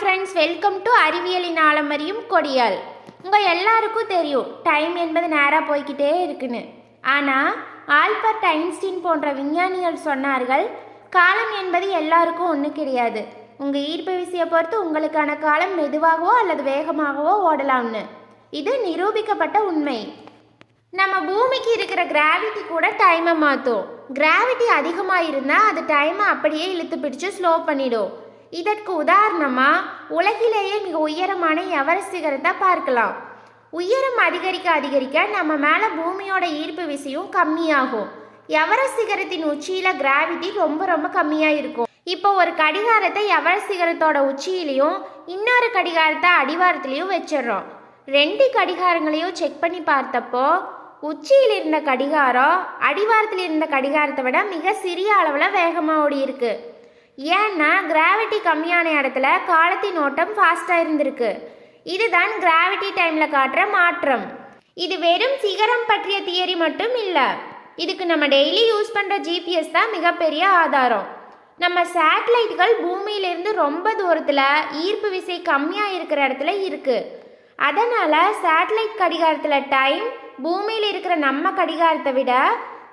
Friends welcome to அறிவியலின் ஆலமரியும் கொடியால். உங்கள் எல்லாருக்கும் தெரியும் டைம் என்பது நேராக போய்கிட்டே இருக்குன்னு. ஆனால் ஆல்பர்ட் ஐன்ஸ்டீன் போன்ற விஞ்ஞானிகள் சொன்னார்கள் காலம் என்பது எல்லாருக்கும் ஒன்றும் கிடையாது. உங்கள் ஈர்ப்பு விசையை பொறுத்து உங்களுக்கான காலம் மெதுவாகவோ அல்லது வேகமாகவோ ஓடலாம்னு. இது நிரூபிக்கப்பட்ட உண்மை. நம்ம பூமிக்கு இருக்கிற கிராவிட்டி கூட டைமை மாற்றும் கிராவிட்டி அதிகமாக இருந்தால் அது டைமை அப்படியே இழுத்து பிடிச்சு ஸ்லோ பண்ணிடும். இதற்கு உதாரணமாக உலகிலேயே மிக உயரமான எவரெஸ்ட் சிகரத்தை பார்க்கலாம். உயரம் அதிகரிக்க அதிகரிக்க நம்ம மேலே பூமியோட ஈர்ப்பு விசையும் கம்மியாகும். எவரெஸ்ட் சிகரத்தின் உச்சியில் கிராவிட்டி ரொம்ப ரொம்ப கம்மியாக இருக்கும். இப்போ ஒரு கடிகாரத்தை எவரெஸ்ட் சிகரத்தோட உச்சியிலையும் இன்னொரு கடிகாரத்தை அடிவாரத்துலேயும் வச்சிடுறோம். ரெண்டு கடிகாரங்களையும் செக் பண்ணி பார்த்தப்போ உச்சியில் இருந்த கடிகாரம் அடிவாரத்தில் இருந்த கடிகாரத்தை விட மிக சிறிய அளவில் வேகமாக ஓடி இருக்குது ஏன்னா கிராவிட்டி கம்மியான இடத்துல காலத்தின் ஓட்டம் ஃபாஸ்ட்டாக இருந்திருக்கு. இதுதான் கிராவிட்டி டைமில் காட்டுற மாற்றம். இது வெறும் சிகரம் பற்றிய தியரி மட்டும் இல்லை. இதுக்கு நம்ம டெய்லி யூஸ் பண்ணுற ஜிபிஎஸ் தான் மிகப்பெரிய ஆதாரம். நம்ம சேட்டலைட்டுகள் பூமியிலிருந்து ரொம்ப தூரத்தில் ஈர்ப்பு விசை கம்மியாக இருக்கிற இடத்துல இருக்குது அதனால் சேட்டலைட் கடிகாரத்தில் டைம் பூமியில் இருக்கிற நம்ம கடிகாரத்தை விட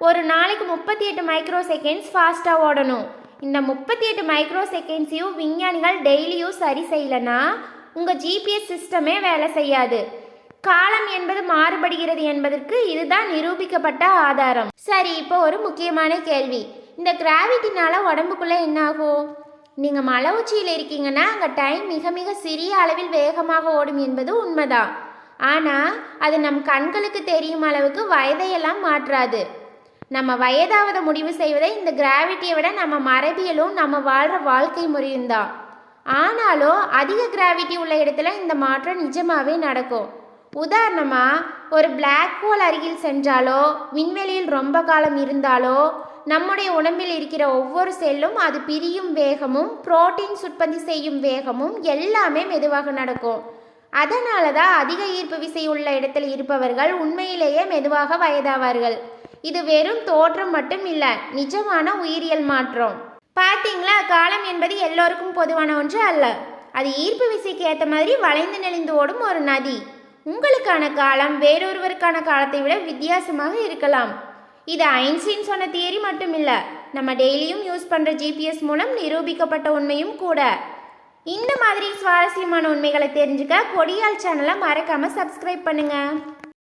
ஒரு நாளைக்கு முப்பத்தி எட்டு மைக்ரோ செகண்ட்ஸ் ஃபாஸ்ட்டாக ஓடணும். இந்த முப்பத்தி எட்டு மைக்ரோ செகண்ட்ஸையும் விஞ்ஞானிகள் டெய்லியும் சரி செய்யலைன்னா உங்கள் ஜிபிஎஸ் சிஸ்டமே வேலை செய்யாது. காலம் என்பது மாறுபடுகிறது என்பதற்கு இதுதான் நிரூபிக்கப்பட்ட ஆதாரம். சரி இப்போ ஒரு முக்கியமான கேள்வி. இந்த கிராவிட்டினால உடம்புக்குள்ளே என்ன ஆகும் நீங்கள் மலை உச்சியில் இருக்கீங்கன்னா அங்கே டைம் மிக மிக சிறிய அளவில் வேகமாக ஓடும் என்பது உண்மைதான். ஆனால் அது நம் கண்களுக்கு தெரியும் அளவுக்கு வயதையெல்லாம் மாற்றாது. நம்ம வயதாவது முடிவு செய்வதை இந்த கிராவிட்டியை விட நம்ம மரபியலும் நம்ம வாழ்கிற வாழ்க்கை முறையும் தான். ஆனாலும் அதிக கிராவிட்டி உள்ள இடத்துல இந்த மாற்றம் நிஜமாகவே நடக்கும். உதாரணமாக ஒரு பிளாக் ஹோல் அருகில் சென்றாலோ விண்வெளியில் ரொம்ப காலம் இருந்தாலோ நம்முடைய உடம்பில் இருக்கிற ஒவ்வொரு செல்லும் அது பிரியும் வேகமும் புரோட்டீன்ஸ் உற்பத்தி செய்யும் வேகமும் எல்லாமே மெதுவாக நடக்கும். அதனால தான் அதிக ஈர்ப்பு விசை உள்ள இடத்தில் இருப்பவர்கள் உண்மையிலேயே மெதுவாக வயதாவார்கள். இது வெறும் தோற்றம் மட்டும் இல்லை நிஜமான உயிரியல் மாற்றம். பார்த்தீங்களா காலம் என்பது எல்லோருக்கும் பொதுவான ஒன்று அல்ல. அது ஈர்ப்பு விசைக்கு ஏற்ற மாதிரி வளைந்து நெளிந்து ஓடும் ஒரு நதி. உங்களுக்கான காலம் வேறொருவருக்கான காலத்தை விட வித்தியாசமாக இருக்கலாம். இது ஐன்ஸ்டீன் சொன்ன தியரி மட்டும் இல்லை நம்ம டெய்லியும் யூஸ் பண்ணுற ஜிபிஎஸ் மூலம் நிரூபிக்கப்பட்ட உண்மையும் கூட. இந்த மாதிரி சுவாரஸ்யமான உண்மைகளை தெரிஞ்சுக்க கொடியால் சேனலை மறக்காமல் சப்ஸ்கிரைப் பண்ணுங்கள்